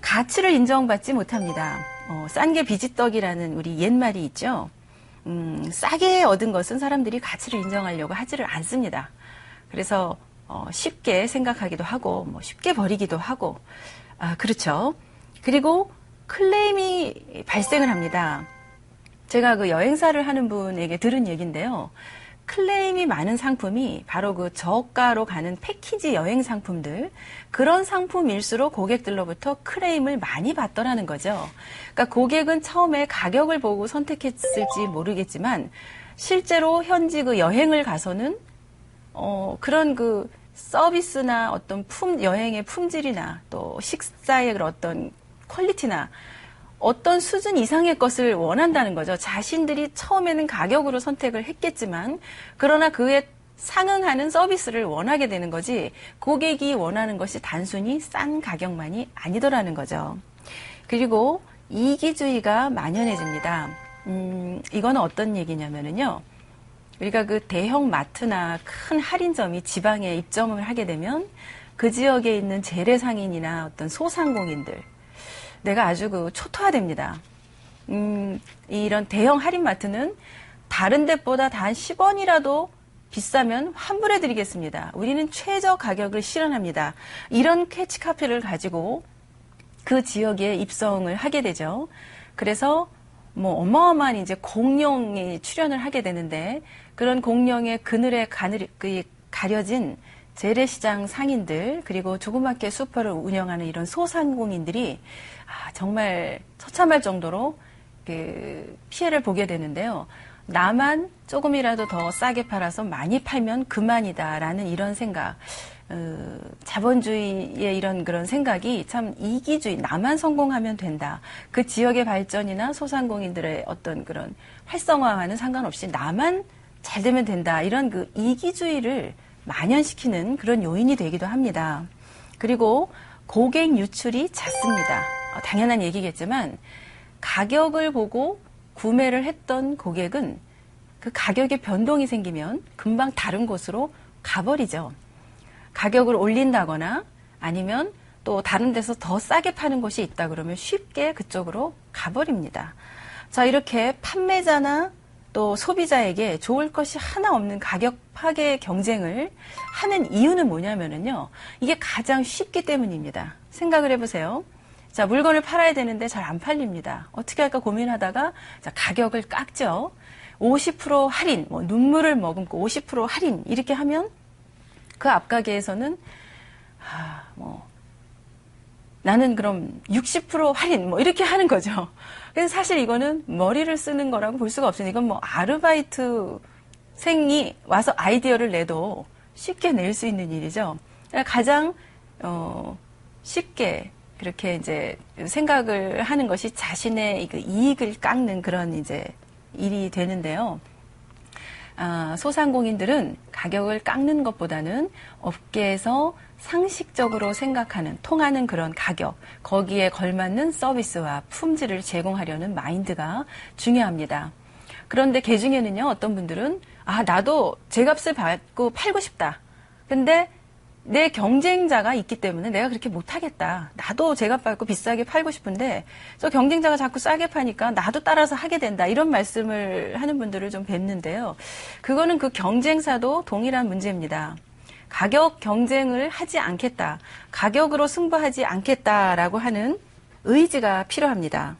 가치를 인정받지 못합니다. 어, 싼 게 비지떡이라는 우리 옛말이 있죠. 음, 싸게 얻은 것은 사람들이 가치를 인정하려고 하지를 않습니다. 그래서 어, 쉽게 생각하기도 하고 뭐 쉽게 버리기도 하고 아, 그렇죠. 그리고 클레임이 발생을 합니다. 제가 그 여행사를 하는 분에게 들은 얘기인데요. 클레임이 많은 상품이 바로 그 저가로 가는 패키지 여행 상품들 그런 상품일수록 고객들로부터 클레임을 많이 받더라는 거죠. 그러니까 고객은 처음에 가격을 보고 선택했을지 모르겠지만 실제로 현지 그 여행을 가서는 어 그런 그 서비스나 어떤 품 여행의 품질이나 또 식사의 그런 어떤 퀄리티나 어떤 수준 이상의 것을 원한다는 거죠. 자신들이 처음에는 가격으로 선택을 했겠지만, 그러나 그에 상응하는 서비스를 원하게 되는 거지, 고객이 원하는 것이 단순히 싼 가격만이 아니더라는 거죠. 그리고 이기주의가 만연해집니다. 음, 이거는 어떤 얘기냐면은요. 우리가 그 대형 마트나 큰 할인점이 지방에 입점을 하게 되면 그 지역에 있는 재래상인이나 어떤 소상공인들, 내가 아주 그 초토화됩니다. 음, 이런 대형 할인마트는 다른 데보다 다한 10원이라도 비싸면 환불해 드리겠습니다. 우리는 최저 가격을 실현합니다. 이런 캐치카피를 가지고 그 지역에 입성을 하게 되죠. 그래서 뭐 어마어마한 이제 공룡이 출연을 하게 되는데 그런 공룡의 그늘에 가늘, 그 가려진 재래시장 상인들 그리고 조그맣게 슈퍼를 운영하는 이런 소상공인들이 아, 정말 처참할 정도로 그 피해를 보게 되는데요. 나만 조금이라도 더 싸게 팔아서 많이 팔면 그만이다라는 이런 생각. 어, 자본주의의 이런 그런 생각이 참 이기주의, 나만 성공하면 된다. 그 지역의 발전이나 소상공인들의 어떤 그런 활성화와는 상관없이 나만 잘 되면 된다. 이런 그 이기주의를 만연시키는 그런 요인이 되기도 합니다. 그리고 고객 유출이 잦습니다. 어, 당연한 얘기겠지만 가격을 보고 구매를 했던 고객은 그 가격에 변동이 생기면 금방 다른 곳으로 가버리죠. 가격을 올린다거나 아니면 또 다른 데서 더 싸게 파는 곳이 있다 그러면 쉽게 그쪽으로 가버립니다. 자, 이렇게 판매자나 또 소비자에게 좋을 것이 하나 없는 가격 파괴 경쟁을 하는 이유는 뭐냐면은요. 이게 가장 쉽기 때문입니다. 생각을 해보세요. 자, 물건을 팔아야 되는데 잘 안 팔립니다. 어떻게 할까 고민하다가 자, 가격을 깎죠. 50% 할인, 뭐 눈물을 머금고 50% 할인 이렇게 하면 그 앞가게에서는 아, 뭐 나는 그럼 60% 할인 뭐 이렇게 하는 거죠. 그래서 사실 이거는 머리를 쓰는 거라고 볼 수가 없으니 이건 뭐 아르바이트 생이 와서 아이디어를 내도 쉽게 낼 수 있는 일이죠. 그러니까 가장 어, 쉽게 그렇게 이제 생각을 하는 것이 자신의 그 이익을 깎는 그런 이제 일이 되는데요. 아, 소상공인들은 가격을 깎는 것보다는 업계에서 상식적으로 생각하는 통하는 그런 가격 거기에 걸맞는 서비스와 품질을 제공하려는 마인드가 중요합니다. 그런데 개 중에는요 어떤 분들은 아 나도 제 값을 받고 팔고 싶다. 근데 내 경쟁자가 있기 때문에 내가 그렇게 못하겠다. 나도 제값 받고 비싸게 팔고 싶은데 저 경쟁자가 자꾸 싸게 파니까 나도 따라서 하게 된다. 이런 말씀을 하는 분들을 좀 뵀는데요. 그거는 그 경쟁사도 동일한 문제입니다. 가격 경쟁을 하지 않겠다. 가격으로 승부하지 않겠다라고 하는 의지가 필요합니다.